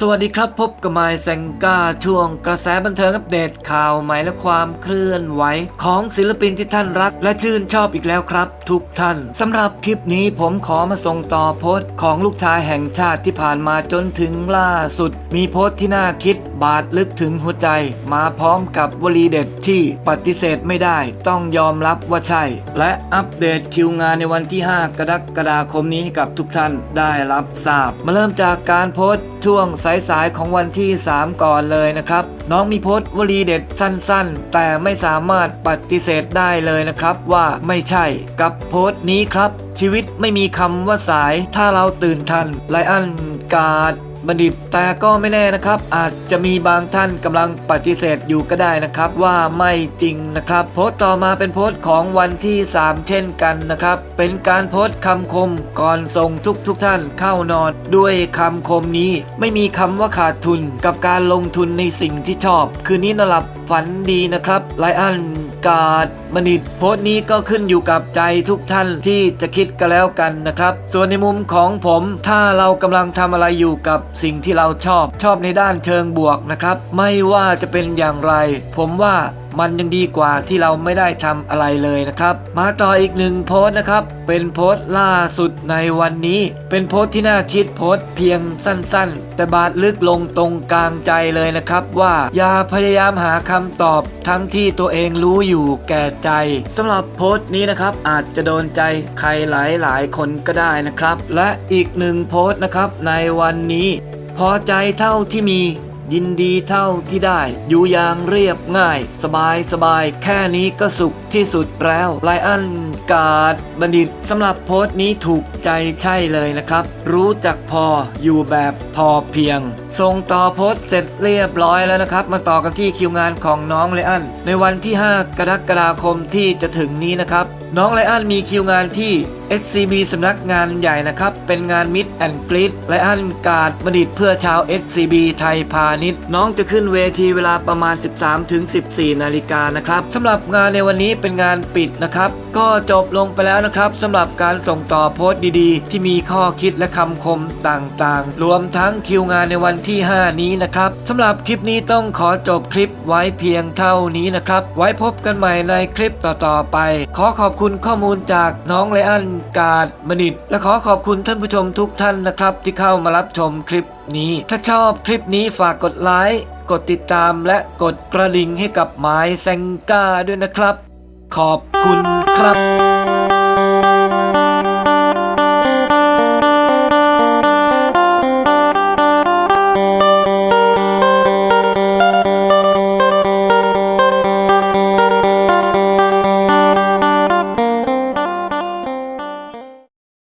สวัสดีครับพบกับไมแซงก้าช่วงกระแสบันเทิงอัปเดตข่าวใหม่และความเคลื่อนไหว ของศิลปินที่ท่านรัก และชื่นชอบอีกแล้วครับ ทุกท่านสำหรับคลิปนี้ผมขอมาส่งต่อโพสต์ของลูกชายแห่งชาติที่ผ่านมาจนถึงล่าสุด มีโพสต์ที่น่าคิดบาดลึกถึงหัวใจ มาพร้อมกับวลีเด็ดที่ปฏิเสธไม่ได้ ต้องยอมรับว่าใช่ และอัปเดตคิวงานในวันที่ 5 กรกฎาคมนี้ให้กับทุกท่านได้รับทราบ มาเริ่มจากการโพสต์ช่วงสายๆของวันที่ 3 ก่อนเลยนะครับ น้องมีโพสต์วลีเด็ดสั้นๆ แต่ไม่สามารถปฏิเสธได้เลยนะครับว่าไม่ใช่กับโพสต์นี้ครับ ชีวิตไม่มีคำว่าสายถ้าเราตื่นทันไลอันการ์ด บัณฑิต แต่ก็ไม่แน่นะครับ อาจจะมีบางท่านกำลังปฏิเสธอยู่ก็ได้นะครับ ว่าไม่จริงนะครับ โพสต์ต่อมาเป็นโพสต์ของวันที่ 3 เช่นกันนะครับ เป็นการโพสต์คำคมก่อนส่งทุกทุกๆท่านเข้านอน ด้วยคำคมนี้ไม่มีคำว่าขาดทุนกับการลงทุนในสิ่งที่ชอบ คืนนี้นอนหลับฝันดีนะครับไลอันการ์ดบัณฑิตโพสต์นี้ก็ขึ้นอยู่กับใจทุกท่านที่จะคิดกันแล้วกันนะครับ ส่วนในมุมของผมถ้าเรากำลังทำอะไรอยู่กับสิ่งที่เราชอบชอบในด้านเชิงบวกนะครับ ไม่ว่าจะเป็นอย่างไร ผมว่า มันยังดีกว่าที่เราไม่ได้ทำอะไรเลยนะครับ มาต่ออีกหนึ่งโพสต์นะครับ เป็นโพสต์ล่าสุดในวันนี้ เป็นโพสต์ที่น่าคิดโพสต์เพียงสั้นๆ แต่บาดลึกลงตรงกลางใจเลยนะครับว่าอย่าพยายามหาคำตอบทั้งที่ตัวเองรู้อยู่แก่ใจสำหรับโพสต์นี้นะครับอาจจะโดนใจใครหลายๆ คนก็ได้นะครับ และอีกหนึ่งโพสต์นะครับในวันนี้ พอใจเท่าที่มี ยินดีเท่าที่ได้ อยู่อย่างเรียบง่าย สบายสบาย แค่นี้ก็สุขที่สุดแล้วไลอันกาดบัณฑิตสำหรับโพสต์นี้ถูกใจใช่เลยนะครับ รู้จักพออยู่แบบพอเพียง ส่งต่อโพสต์เสร็จเรียบร้อยแล้วนะครับ มาต่อกันที่คิวงานของน้องไลอัน ในวันที่ 5 กรกฎาคมที่จะถึงนี้นะครับ น้องไลอันมีคิวงานที่ SCB สำนักงานใหญ่นะครับ เป็นงานมิดแอนกรีดไลอันการ์ดบัณฑิตเพื่อชาว SCB ไทยพาณิชย์ น้องจะขึ้นเวทีเวลาประมาณ 13ถึง14 นาฬิกานะครับสำหรับงานในวันนี้เป็นงานปิดนะครับ ก็จบลงไปแล้วนะครับสำหรับการส่งต่อโพสต์ดีๆ ที่มีข้อคิดและคำคมต่างๆ รวมทั้งคิวงานในวันที่ 5 นี้นะครับสำหรับคลิปนี้ต้องขอจบคลิปไว้เพียงเท่านี้นะครับ ไว้พบกันใหม่ในคลิปต่อๆไป ขอขอบคุณข้อมูลจากน้องไลอันกาดมณิตและขอขอบคุณท่านผู้ชมทุกท่านนะครับ ที่เข้ามารับชมคลิปนี้ ถ้าชอบคลิปนี้ฝากกดไลค์กดติดตามและกดกระดิ่งให้กับหมายแซงก้าด้วยนะครับ ขอบคุณครับ